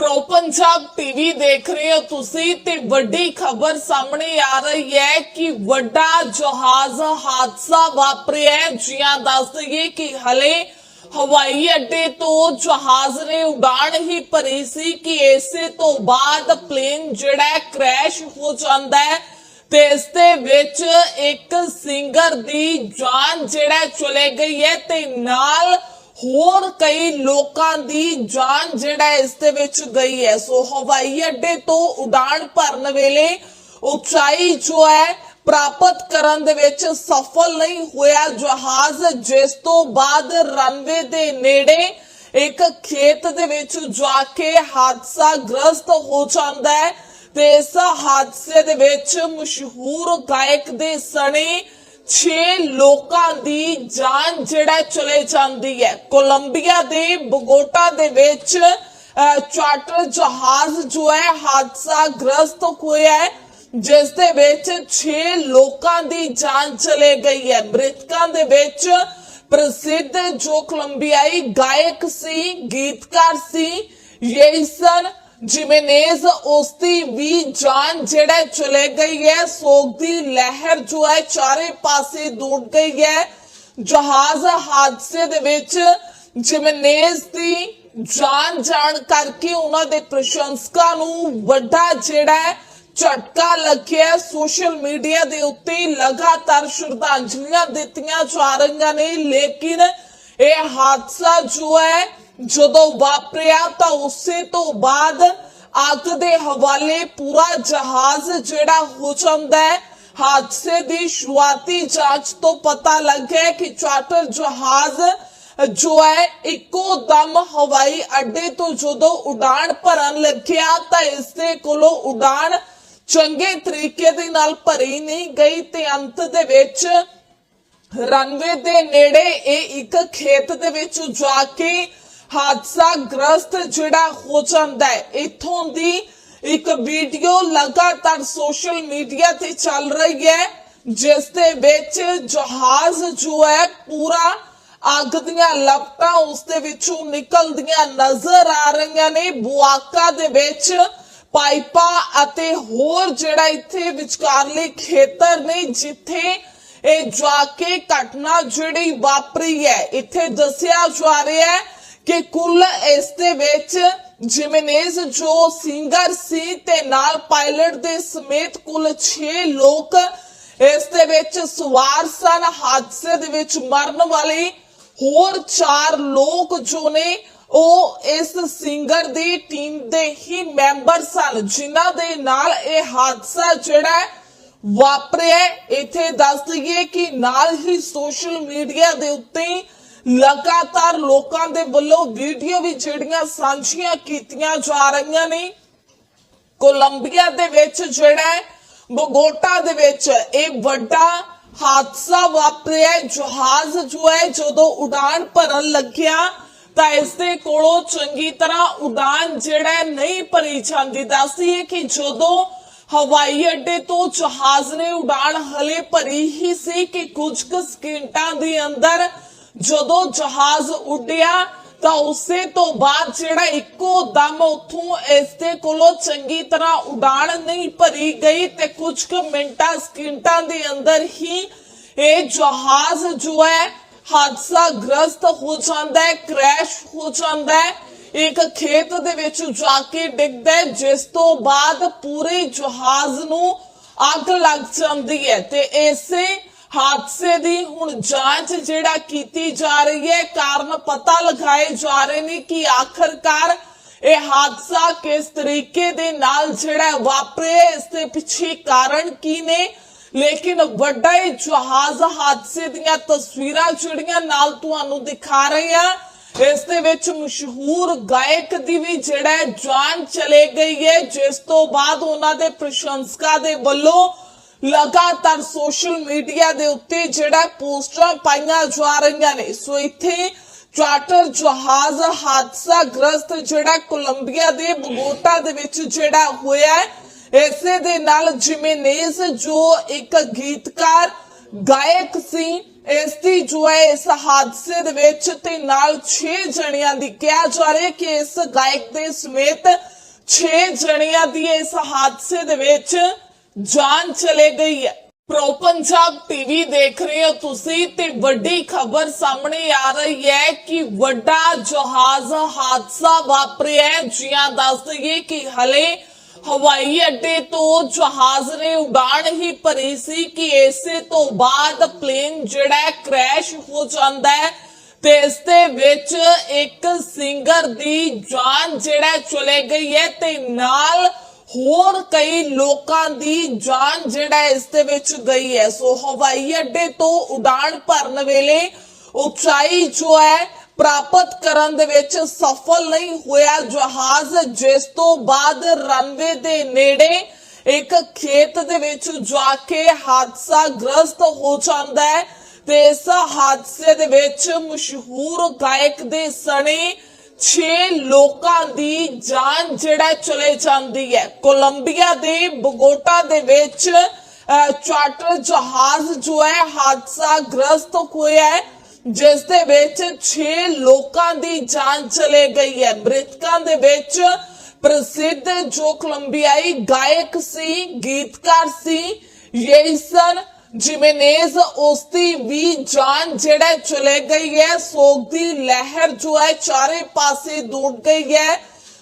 Pro Punjab TV ਦੇਖ ਰਹੇ ਹੋ ਤੁਸੀਂ ਤੇ ਵੱਡੀ ਖਬਰ ਸਾਹਮਣੇ ਆ ਰਹੀ ਹੈ ਕਿ ਵੱਡਾ ਜਹਾਜ਼ ਹਾਦਸਾ ਵਾਪਰਿਆ ਹੈ। ਜੀਆਂ ਦੱਸ ਦਈਏ ਕਿ ਹਲੇ ਹਵਾਈ ਅੱਡੇ ਤੋਂ ਜਹਾਜ਼ ਨੇ ਉਡਾਣ ਹੀ ਭਰੀ ਸੀ ਕਿ ਇਸੇ ਤੋਂ ਬਾਅਦ ਪਲੇਨ ਜਿਹੜਾ ਹੈ ਕ੍ਰੈਸ਼ ਹੋ ਜਾਂਦਾ ਹੈ ਤੇ ਇਸ ਦੇ ਵਿੱਚ ਇੱਕ ਸਿੰਗਰ ਦੀ ਜਾਨ ਜਿਹੜਾ ਚਲੇ ਗਈ ਹੈ ਤੇ ਨਾਲ ਹੋਰ ਕਈ ਲੋਕਾਂ ਦੀ ਜਾਨ ਜਿਹੜਾ ਇਸ ਦੇ ਵਿੱਚ ਗਈ ਹੈ। ਸੋ ਹਵਾਈ ਅੱਡੇ ਤੋਂ ਉਡਾਣ ਭਰਨ ਵੇਲੇ ਉਚਾਈ ਜੋ ਹੈ, ਪ੍ਰਾਪਤ ਕਰਨ ਦੇ ਵਿੱਚ ਸਫਲ ਨਹੀਂ ਹੋਇਆ ਜਹਾਜ਼, ਜਿਸ ਤੋਂ ਬਾਅਦ ਰਨਵੇ ਦੇ ਨੇੜੇ ਇੱਕ ਖੇਤ ਦੇ ਵਿੱਚ ਜਾ ਕੇ ਹਾਦਸਾ ਗ੍ਰਸਤ ਹੋ ਜਾਂਦਾ ਹੈ ਤੇ ਇਸ ਹਾਦਸੇ ਦੇ ਵਿੱਚ ਮਸ਼ਹੂਰ ਗਾਇਕ ਦੇ ਸਣੇ 6 ਲੋਕਾਂ ਦੀ ਜਾਨ ਜਿਹੜਾ ਚਲੇ ਜਾਂਦੀ ਹੈ। ਕੋਲੰਬੀਆ ਦੇ ਬੋਗੋਟਾ ਦੇ ਵਿੱਚ ਚਾਰਟਰ ਜਹਾਜ਼ ਜੋ ਹੈ ਹਾਦਸਾ ਗ੍ਰਸਤ ਹੋਇਆ ਹੈ, ਜਿਸ ਦੇ ਵਿੱਚ 6 ਲੋਕਾਂ ਦੀ ਜਾਨ ਚਲੇ ਗਈ ਹੈ। ਮ੍ਰਿਤਕਾਂ ਦੇ ਵਿੱਚ ਪ੍ਰਸਿੱਧ ਜੋ ਕੋਲੰਬੀਆਈ ਗਾਇਕ ਸੀ, ਗੀਤਕਾਰ ਸੀ, ਯੇਸਨ ਜਿਮੇਨੇਜ਼ ਉਸਦੀ ਵੀ ਜਾਨ ਜਿਹੜਾ ਚਲੇ ਗਈ ਹੈ, ਸੋਗ ਦੀ ਲਹਿਰ ਜੋ ਹੈ ਚਾਰੇ ਪਾਸੇ ਦੌੜ ਗਈ ਹੈ। ਜਹਾਜ਼ ਹਾਦਸੇ ਦੇ ਵਿੱਚ ਜਿਮੇਨੇਜ਼ ਦੀ ਜਾਨ ਜਾਣ ਕਰਕੇ ਉਹਨਾਂ ਦੇ ਪ੍ਰਸ਼ੰਸਕਾਂ ਨੂੰ ਵੱਡਾ ਜਿਹੜਾ ਝਟਕਾ ਲੱਗਿਆ। ਸੋਸ਼ਲ ਮੀਡੀਆ ਦੇ ਉੱਤੇ ਲਗਾਤਾਰ ਸ਼ਰਧਾਂਜਲੀਆਂ ਦਿੱਤੀਆਂ ਜਾ ਰਹੀਆਂ ਨੇ, ਲੇਕਿਨ ਇਹ ਹਾਦਸਾ ਜੋ ਹੈ ਜਦੋਂ ਵਾਪਰਿਆ ਤਾਂ ਉਸੇ ਤੋਂ ਬਾਅਦ ਅੱਗ ਦੇ ਹਵਾਲੇ ਪੂਰਾ ਜਹਾਜ਼ ਜਿਹੜਾ ਹੋ ਜਾਂਦਾ ਹੈ, ਹਾਦਸੇ ਦੀ ਸ਼ੁਰੂਆਤੀ ਜਾਂਚ ਤੋਂ ਪਤਾ ਲੱਗਿਆ ਕਿ ਚਾਰਟਰ ਜਹਾਜ਼ ਜੋ ਹੈ, ਇੱਕੋ ਦਮ ਹਵਾਈ ਅੱਡੇ ਤੋਂ ਜਦੋਂ ਉਡਾਣ ਭਰਨ ਲੱਗਿਆ ਤਾਂ ਇਸ ਦੇ ਕੋਲੋਂ ਉਡਾਣ ਚੰਗੇ ਤਰੀਕੇ ਦੇ ਨਾਲ ਭਰੀ ਨਹੀਂ ਗਈ ਤੇ ਅੰਤ ਦੇ ਵਿੱਚ ਰਨਵੇ ਦੇ ਨੇੜੇ ਇਹ ਇੱਕ ਖੇਤ ਦੇ ਵਿੱਚ ਜਾ ਕੇ ਹਾਦਸਾ ਗ੍ਰਸਤ ਜਿਹੜਾ ਹੋ ਜਾਂਦਾ ਹੈ, ਇਥੋਂ ਦੀ ਇੱਕ ਵੀਡੀਓ ਲਗਾਤਾਰ ਸੋਸ਼ਲ ਮੀਡੀਆ ਤੇ ਚੱਲ ਰਹੀ ਹੈ, ਜਿਸ ਦੇ ਵਿੱਚ ਜਹਾਜ਼ ਜੋ ਹੈ, ਪੂਰਾ ਅੱਗ ਦੀਆਂ ਲਪਟਾਂ ਉਸ ਦੇ ਵਿੱਚੋਂ ਨਿਕਲਦੀਆਂ ਨਜ਼ਰ ਆ ਰਹੀਆਂ ਨੇ। ਬੁਆਕਾ ਦੇ ਵਿੱਚ ਪਾਈਪਾਂ ਅਤੇ ਹੋਰ ਜਿਹੜਾ ਇੱਥੇ ਵਿਚਕਾਰਲੇ ਖੇਤਰ ਨੇ, ਜਿੱਥੇ ਇਹ ਜਾ ਕੇ ਘਟਨਾ ਜਿਹੜੀ ਵਾਪਰੀ ਹੈ, ਇੱਥੇ ਦੱਸਿਆ ਜਾ ਰਿਹਾ ਹੈ ਕਿ ਕੁੱਲ ਇਸ ਦੇ ਵਿੱਚ ਜਿਮੇਨੇਜ਼ ਜੋ ਸਿੰਗਰ ਸੀ ਤੇ ਨਾਲ ਪਾਇਲਟ ਦੇ ਸਮੇਤ ਕੁੱਲ 6 ਲੋਕ ਇਸ ਦੇ ਵਿੱਚ ਸਵਾਰ ਸਨ। ਹਾਦਸੇ ਦੇ ਵਿੱਚ ਮਰਨ ਵਾਲੇ ਹੋਰ 4 ਲੋਕ ਜੋ ਨੇ, ਉਹ ਇਸ ਸਿੰਗਰ ਦੀ ਟੀਮ ਦੇ ਹੀ ਮੈਂਬਰ ਸਨ, ਜਿਨ੍ਹਾਂ ਦੇ ਨਾਲ ਇਹ ਹਾਦਸਾ ਜਿਹੜਾ ਵਾਪਰਿਆ ਇੱਥੇ ਦੱਸ ਦਈਏ ਕਿ ਨਾਲ ਹੀ ਸੋਸ਼ਲ ਮੀਡੀਆ ਦੇ ਉੱਤੇ ਲਗਾਤਾਰ ਲੋਕਾਂ ਦੇ ਵੱਲੋਂ ਵੀਡੀਓ ਵੀ ਜਿਹੜੀਆਂ ਸਾਂਝੀਆਂ ਕੀਤੀਆਂ ਜਾ ਰਹੀਆਂ ਨੇ, ਕੋਲੰਬੀਆ ਦੇ ਵਿੱਚ ਜਿਹੜਾ ਹੈ, ਬੋਗੋਟਾ ਦੇ ਵਿੱਚ ਇਹ ਵੱਡਾ ਹਾਦਸਾ ਵਾਪਰਿਆ ਜਹਾਜ਼ ਜੋ ਹੈ ਜਦੋਂ ਉਡਾਨ ਭਰਨ ਲੱਗਿਆ, ਤਾਂ ਇਸ ਦੇ ਕੋਲੋਂ ਚੰਗੀ ਤਰ੍ਹਾਂ ਉਡਾਨ ਜਿਹੜਾ ਨਹੀਂ ਭਰੀ ਜਾਂਦੀ। ਦੱਸਦੀ ਹੈ ਕਿ ਜਦੋਂ ਹਵਾਈ ਅੱਡੇ ਤੋਂ ਜਹਾਜ਼ ਨੇ ਉਡਾਨ ਹਲੇ ਭਰੀ ਹੀ ਸੀ ਕਿ ਕੁਝ ਕੁ ਸਕਿੰਟਾਂ ਦੇ ਅੰਦਰ ਜਦੋਂ ਜਹਾਜ਼ ਉੱਡਿਆ ਤਾਂ ਉਸੇ ਤੋਂ ਬਾਅਦ ਜਿਹੜਾ ਇੱਕੋ ਦਮ ਉਥੋਂ ਇਸ ਦੇ ਕੋਲੋਂ ਚੰਗੀ ਤਰ੍ਹਾਂ ਉਡਾਨ ਨਹੀਂ ਭਰੀ ਗਈ ਤੇ ਕੁਝ ਕੁ ਮਿੰਟਾਂ, ਸਕਿੰਟਾਂ ਦੇ ਅੰਦਰ ਹੀ ਇਹ ਜਹਾਜ਼ ਜੋ ਹੈ ਹਾਦਸਾ ਗ੍ਰਸਤ ਹੋ ਜਾਂਦਾ ਹੈ ਕ੍ਰੈਸ਼ ਹੋ ਜਾਂਦਾ ਹੈ। ਇੱਕ ਖੇਤ ਦੇ ਵਿੱਚ ਜਾ ਕੇ ਡਿੱਗਦਾ ਹੈ, ਜਿਸ ਤੋਂ ਬਾਅਦ ਪੂਰੇ ਜਹਾਜ਼ ਨੂੰ ਅੱਗ ਲੱਗ ਜਾਂਦੀ ਹੈ ਤੇ ਇਸੇ ਹਾਦਸੇ ਦੀ ਹੁਣ ਜਾਂਚ ਜਿਹੜਾ ਕੀਤੀ ਜਾ ਰਹੀ ਹੈ, ਕਾਰਨ ਪਤਾ ਲਗਾਏ ਜਾ ਰਹੇ ਨੇ ਕਿ ਆਖਰਕਾਰ ਇਹ ਹਾਦਸਾ ਕਿਸ ਤਰੀਕੇ ਦੇ ਨਾਲ ਜਿਹੜਾ ਵਾਪਰਿਆ, ਇਸ ਦੇ ਪਿੱਛੇ ਕਾਰਨ ਕੀ ਨੇ? ਲੇਕਿਨ ਵੱਡਾ ਹੀ ਜਹਾਜ਼ ਹਾਦਸੇ ਦੀਆਂ ਤਸਵੀਰਾਂ ਜਿਹੜੀਆਂ ਨਾਲ ਤੁਹਾਨੂੰ ਦਿਖਾ ਰਹੇ ਹਾਂ, ਇਸ ਦੇ ਵਿੱਚ ਮਸ਼ਹੂਰ ਗਾਇਕ ਦੀ ਵੀ ਜਿਹੜਾ ਹੈ ਜਾਨ ਚਲੇ ਗਈ ਹੈ, ਜਿਸ ਤੋਂ ਬਾਅਦ ਉਹਨਾਂ ਦੇ ਪ੍ਰਸ਼ੰਸਕਾਂ ਦੇ ਵੱਲੋਂ ਲਗਾਤਾਰ ਸੋਸ਼ਲ ਮੀਡੀਆ ਦੇ ਉੱਤੇ ਜਿਹੜਾ ਪੋਸਟਰਾਂ ਪਾਈਆਂ ਜਾ ਰਹੀਆਂ ਨੇ, ਸੋ ਇੱਥੇ ਚਾਰਟਰ ਜਹਾਜ਼ ਹਾਦਸਾ ਗ੍ਰਸਤ ਜਿਹੜਾ ਕੋਲੰਬੀਆ ਦੇ ਬੋਗੋਟਾ ਦੇ ਵਿੱਚ ਜਿਹੜਾ ਹੋਇਆ ਇਸੇ ਦੇ ਨਾਲ ਜਿਮੇਨੇਜ਼ ਜੋ ਇੱਕ ਗੀਤਕਾਰ ਗਾਇਕ ਸੀ, ਇਸ ਦੀ ਜੋ ਹੈ ਇਸ ਹਾਦਸੇ ਦੇ ਵਿੱਚ ਤੇ ਨਾਲ 6 ਜਣਿਆਂ ਦੀ, ਕਿਹਾ ਜਾ ਰਿਹਾ ਕਿ ਇਸ ਗਾਇਕ ਦੇ ਸਮੇਤ 6 ਜਣਿਆਂ ਦੀ ਇਸ ਹਾਦਸੇ ਦੇ ਵਿੱਚ ਜਾਨ ਚਲੇ ਗਈ ਹੈ ਪ੍ਰੋ ਪੰਜਾਬ ਟੀਵੀ ਦੇਖ ਰਹੇ ਹੋ ਤੁਸੀਂ ਤੇ ਵੱਡੀ ਖਬਰ ਸਾਹਮਣੇ ਆ ਰਹੀ ਹੈ ਕਿ ਵੱਡਾ ਜਹਾਜ਼ ਹਾਦਸਾ ਵਾਪਰਿਆ ਹੈ। ਦੱਸ ਦਈਏ ਕਿ ਹਲੇ ਹਵਾਈ ਅੱਡੇ ਤੋਂ ਜਹਾਜ਼ ਨੇ ਉਡਾਣ ਹੀ ਭਰੀ ਸੀ ਕਿ ਇਸੇ ਤੋਂ ਬਾਅਦ ਪਲੇਨ ਜਿਹੜਾ ਕ੍ਰੈਸ਼ ਹੋ ਜਾਂਦਾ ਹੈ ਤੇ ਇਸ ਦੇ ਵਿੱਚ ਇੱਕ ਸਿੰਗਰ ਦੀ ਜਾਨ ਜਿਹੜਾ ਚਲੇ ਗਈ ਹੈ ਤੇ ਨਾਲ ਹੋਰ ਕਈ ਲੋਕਾਂ ਦੀ ਜਾਨ ਜਿਹੜਾ ਇਸ ਦੇ ਵਿੱਚ ਗਈ ਹੈ। ਸੋ ਹਵਾਈ ਅੱਡੇ ਤੋਂ ਉਡਾਣ ਭਰਨ ਵੇਲੇ ਉਚਾਈ ਜੋ ਹੈ ਪ੍ਰਾਪਤ ਕਰਨ ਦੇ ਵਿੱਚ ਸਫਲ ਨਹੀਂ ਹੋਇਆ। ਜਹਾਜ਼ ਜਿਸ ਤੋਂ ਬਾਅਦ ਰਨਵੇ ਦੇ ਨੇੜੇ ਇੱਕ ਖੇਤ ਦੇ ਵਿੱਚ ਜਾ ਕੇ ਹਾਦਸਾ ਗ੍ਰਸਤ ਹੋ ਜਾਂਦਾ ਹੈ ਤੇ ਇਸ ਹਾਦਸੇ ਦੇ ਵਿੱਚ ਮਸ਼ਹੂਰ ਗਾਇਕ ਦੇ ਸਣੇ 6 ਲੋਕਾਂ ਦੀ ਜਾਨ ਜਿਹੜਾ ਚਲੇ ਜਾਂਦੀ ਹੈ। ਕੋਲੰਬੀਆ ਦੇ, ਬੋਗੋਟਾ ਦੇ ਵਿੱਚ ਚਾਰਟਰ ਜਹਾਜ਼ ਜੋ ਹੈ ਹਾਦਸਾ ਗ੍ਰਸਤ ਹੋਇਆ ਹੈ, ਜਿਸ ਦੇ ਵਿੱਚ 6 ਲੋਕਾਂ ਦੀ ਜਾਨ ਚਲੇ ਗਈ ਹੈ। ਮ੍ਰਿਤਕਾਂ ਦੇ ਵਿੱਚ ਪ੍ਰਸਿੱਧ ਜੋ ਕੋਲੰਬੀਆਈ ਗਾਇਕ ਸੀ, ਗੀਤਕਾਰ ਸੀ ਯੇਸਨ ਜਿਮੇਨੇਜ਼ ਉਸ ਦੀ ਵੀ ਜਾਨ ਜਿਹੜਾ ਚਲੇ ਗਈ ਹੈ, ਸੋਗ ਦੀ ਲਹਿਰ ਜੋ ਹੈ ਚਾਰੇ ਪਾਸੇ ਦੌੜ ਗਈ ਹੈ।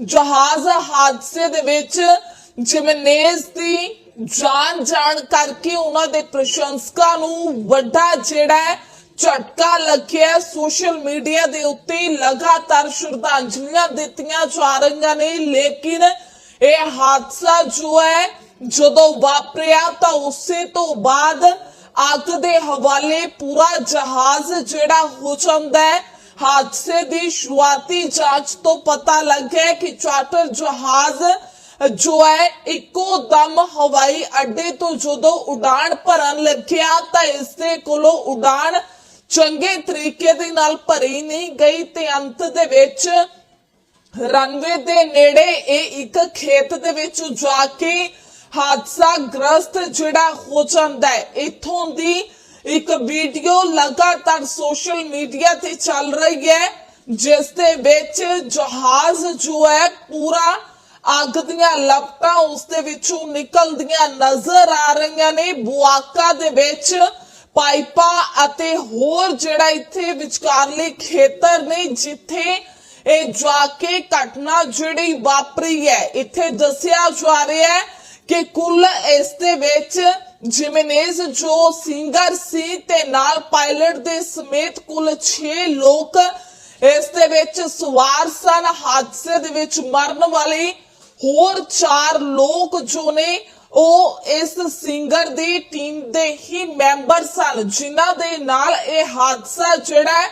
ਜਹਾਜ਼ ਹਾਦਸੇ ਦੇ ਜਾਨ ਜਾਣ ਕਰਕੇ ਉਹਨਾਂ ਦੇ ਪ੍ਰਸ਼ੰਸਕਾਂ ਨੂੰ ਵੱਡਾ ਜਿਹੜਾ ਝਟਕਾ ਲੱਗਿਆ। ਸੋਸ਼ਲ ਮੀਡੀਆ ਦੇ ਉੱਤੇ ਲਗਾਤਾਰ ਸ਼ਰਧਾਂਜਲੀਆਂ ਦਿੱਤੀਆਂ ਜਾ ਰਹੀਆਂ ਨੇ, ਲੇਕਿਨ ਇਹ ਹਾਦਸਾ ਜੋ ਹੈ ਜਦੋਂ ਵਾਪਰਿਆ ਤਾਂ ਉਸੇ ਤੋਂ ਬਾਅਦ ਅੱਗ ਦੇ ਹਵਾਲੇ ਪੂਰਾ ਜਹਾਜ਼ ਜਿਹੜਾ ਹੋ ਜਾਂਦਾ ਹੈ, ਹਾਦਸੇ ਦੀ ਸ਼ੁਰੂਆਤੀ ਜਾਂਚ ਤੋਂ ਪਤਾ ਲੱਗਿਆ ਕਿ ਚਾਰਟਰ ਜਹਾਜ਼ ਜੋ ਹੈ, ਇੱਕੋ ਦਮ ਹਵਾਈ ਅੱਡੇ ਤੋਂ ਜਦੋਂ ਉਡਾਨ ਭਰਨ ਲੱਗਿਆ ਤਾਂ ਇਸ ਦੇ ਕੋਲੋਂ ਉਡਾਣ ਚੰਗੇ ਤਰੀਕੇ ਦੇ ਨਾਲ ਭਰੀ ਨਹੀਂ ਗਈ ਤੇ ਅੰਤ ਦੇ ਵਿੱਚ ਰਨਵੇ ਦੇ ਨੇੜੇ ਇਹ ਇੱਕ ਖੇਤ ਦੇ ਵਿੱਚ ਜਾ ਕੇ ਹਾਦਸਾ ਗ੍ਰਸਤ ਜਿਹੜਾ ਹੋ ਜਾਂਦਾ ਹੈ। ਇਥੋਂ ਦੀ ਇੱਕ ਵੀਡੀਓ ਲਗਾਤਾਰ ਸੋਸ਼ਲ ਮੀਡੀਆ ਤੇ ਚੱਲ ਰਹੀ ਹੈ, ਜਿਸ ਦੇ ਵਿੱਚ ਜਹਾਜ਼ ਜੋ ਹੈ, ਪੂਰਾ ਅੱਗ ਦੀਆਂ ਲਪਟਾਂ ਉਸ ਦੇ ਵਿੱਚੋਂ ਨਿਕਲਦੀਆਂ ਨਜ਼ਰ ਆ ਰਹੀਆਂ ਨੇ। ਬੁਆਕਾ ਦੇ ਵਿੱਚ ਪਾਈਪਾਂ ਅਤੇ ਹੋਰ ਜਿਹੜਾ ਇੱਥੇ ਵਿਚਕਾਰਲੇ ਖੇਤਰ ਨੇ, ਜਿੱਥੇ ਇਹ ਜਾ ਕੇ ਘਟਨਾ ਜਿਹੜੀ ਵਾਪਰੀ ਹੈ, ਇੱਥੇ ਦੱਸਿਆ ਜਾ ਰਿਹਾ ਹੈ ਕਿ ਕੁੱਲ ਇਸ ਦੇ ਵਿੱਚ ਜਿਮੇਨੇਜ਼ ਜੋ ਸਿੰਗਰ ਸੀ ਤੇ ਨਾਲ ਪਾਇਲਟ ਦੇ ਸਮੇਤ ਕੁੱਲ 6 ਲੋਕ ਇਸ ਦੇ ਵਿੱਚ ਸਵਾਰ ਸਨ। ਹਾਦਸੇ ਦੇ ਵਿੱਚ ਮਰਨ ਵਾਲੇ ਹੋਰ 4 ਲੋਕ ਜੋ ਨੇ, ਉਹ ਇਸ ਸਿੰਗਰ ਦੀ ਟੀਮ ਦੇ ਹੀ ਮੈਂਬਰ ਸਨ, ਜਿਨ੍ਹਾਂ ਦੇ ਨਾਲ ਇਹ ਹਾਦਸਾ ਜਿਹੜਾ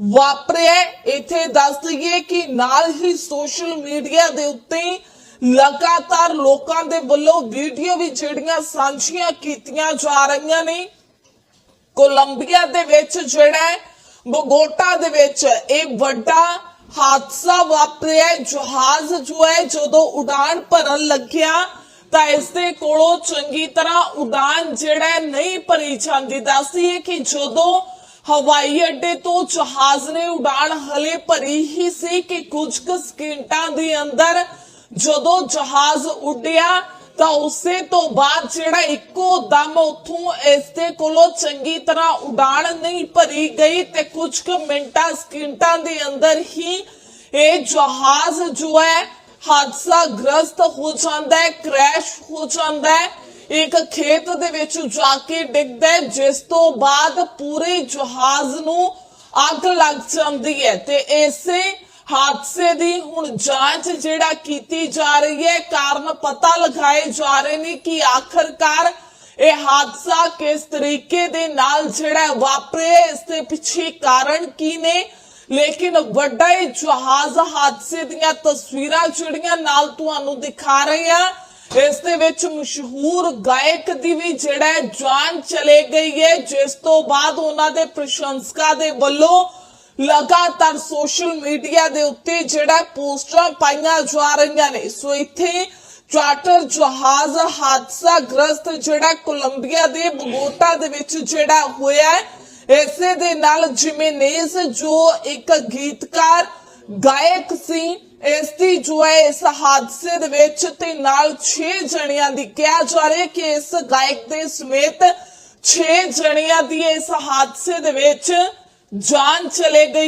ਵਾਪਰਿਆ। ਇੱਥੇ ਦੱਸ ਦਈਏ ਕਿ ਨਾਲ ਹੀ ਸੋਸ਼ਲ ਮੀਡੀਆ ਦੇ ਉੱਤੇ ਲਗਾਤਾਰ ਲੋਕਾਂ ਦੇ ਵੱਲੋਂ ਵੀਡੀਓ ਵੀ ਜਿਹੜੀਆਂ ਸਾਂਝੀਆਂ ਕੀਤੀਆਂ ਜਾ ਰਹੀਆਂ ਨੇ। ਕੋਲੰਬੀਆ ਦੇ ਵਿੱਚ ਜਿਹੜਾ ਹੈ, ਬੋਗੋਟਾ ਦੇ ਵਿੱਚ ਇਹ ਵੱਡਾ ਹਾਦਸਾ ਵਾਪਰਿਆ। ਜਹਾਜ਼ ਜੋ ਹੈ, ਜਦੋਂ ਉਡਾਨ ਭਰਨ ਲੱਗਿਆ, ਤਾਂ ਇਸ ਦੇ ਕੋਲੋਂ ਚੰਗੀ ਤਰ੍ਹਾਂ ਉਡਾਨ ਜਿਹੜਾ ਨਹੀਂ ਭਰੀ ਜਾਂਦੀ। ਦੱਸਦੀ ਹੈ ਕਿ ਜਦੋਂ ਹਵਾਈ ਅੱਡੇ ਤੋਂ ਜਹਾਜ਼ ਨੇ ਉਡਾਨ ਹਲੇ ਭਰੀ ਹੀ ਸੀ ਕਿ ਕੁਝ ਕੁ ਸਕਿੰਟਾਂ ਦੇ ਅੰਦਰ ਜਦੋਂ ਜਹਾਜ਼ ਉੱਡਿਆ ਤਾਂ ਉਸੇ ਤੋਂ ਬਾਅਦ ਜਿਹੜਾ ਇੱਕੋ ਦਮ ਉਥੋਂ ਇਸ ਦੇ ਕੋਲੋਂ ਚੰਗੀ ਤਰ੍ਹਾਂ ਉਡਾਣ ਨਹੀਂ ਭਰੀ ਗਈ ਤੇ ਕੁਝ ਕੁ ਮਿੰਟਾਂ, ਸਕਿੰਟਾਂ ਦੇ ਅੰਦਰ ਹੀ ਇਹ ਜਹਾਜ਼ ਜੋ ਹੈ ਹਾਦਸਾ ਗ੍ਰਸਤ ਹੋ ਜਾਂਦਾ ਹੈ ਕ੍ਰੈਸ਼ ਹੋ ਜਾਂਦਾ ਹੈ। ਇੱਕ ਖੇਤ ਦੇ ਵਿੱਚ ਜਾ ਕੇ ਡਿੱਗਦਾ ਹੈ, ਜਿਸ ਤੋਂ ਬਾਅਦ ਪੂਰੇ ਜਹਾਜ਼ ਨੂੰ ਅੱਗ ਲੱਗ ਜਾਂਦੀ ਹੈ ਤੇ ਇਸੇ ਹਾਦਸੇ ਦੀ ਹੁਣ ਜਾਂਚ ਜਿਹੜਾ ਕੀਤੀ ਜਾ ਰਹੀ ਹੈ, ਕਾਰਨ ਪਤਾ ਲਗਾਏ ਜਾ ਰਹੇ ਨੇ ਕਿ ਆਖਰਕਾਰ ਇਹ ਹਾਦਸਾ ਕਿਸ ਤਰੀਕੇ ਦੇ ਨਾਲ ਜਿਹੜਾ ਵਾਪਰਿਆ, ਇਸ ਦੇ ਪਿੱਛੇ ਕਾਰਨ ਕੀ ਨੇ? ਲੇਕਿਨ ਵੱਡਾ ਹੀ ਜਹਾਜ਼ ਹਾਦਸੇ ਦੀਆਂ ਤਸਵੀਰਾਂ ਜਿਹੜੀਆਂ ਨਾਲ ਤੁਹਾਨੂੰ ਦਿਖਾ ਰਹੇ ਆ ਇਸ ਦੇ ਵਿੱਚ ਮਸ਼ਹੂਰ ਗਾਇਕ ਦੀ ਵੀ ਜਿਹੜਾ ਹੈ ਜਾਨ ਚਲੇ ਗਈ ਹੈ, ਜਿਸ ਤੋਂ ਬਾਅਦ ਉਹਨਾਂ ਦੇ ਪ੍ਰਸ਼ੰਸਕਾਂ ਦੇ ਵੱਲੋਂ ਲਗਾਤਾਰ ਸੋਸ਼ਲ ਮੀਡੀਆ ਦੇ ਉੱਤੇ ਜਿਹੜਾ ਪੋਸਟਰਾਂ ਪਾਈਆਂ ਜਾ ਰਹੀਆਂ ਨੇ, ਸੋ ਇੱਥੇ ਚਾਰਟਰ ਜਹਾਜ਼ ਹਾਦਸਾ ਗ੍ਰਸਤ ਜਿਹੜਾ ਕੋਲੰਬੀਆ ਦੇ ਬੋਗੋਟਾ ਦੇ ਵਿੱਚ ਜਿਹੜਾ ਹੋਇਆ ਇਸੇ ਦੇ ਨਾਲ ਜਿਮੇਨੇਜ਼ ਜੋ ਇੱਕ ਗੀਤਕਾਰ ਗਾਇਕ ਸੀ, ਇਸ ਦੀ ਜੋ ਹੈ ਇਸ ਹਾਦਸੇ ਦੇ ਵਿੱਚ ਤੇ ਨਾਲ 6 ਜਣਿਆਂ ਦੀ, ਕਿਹਾ ਜਾ ਰਿਹਾ ਕਿ ਇਸ ਗਾਇਕ ਦੇ ਸਮੇਤ 6 ਜਣਿਆਂ ਦੀ ਇਸ ਹਾਦਸੇ ਦੇ ਵਿੱਚ ਜਾਨ ਚਲੇ ਗਈ।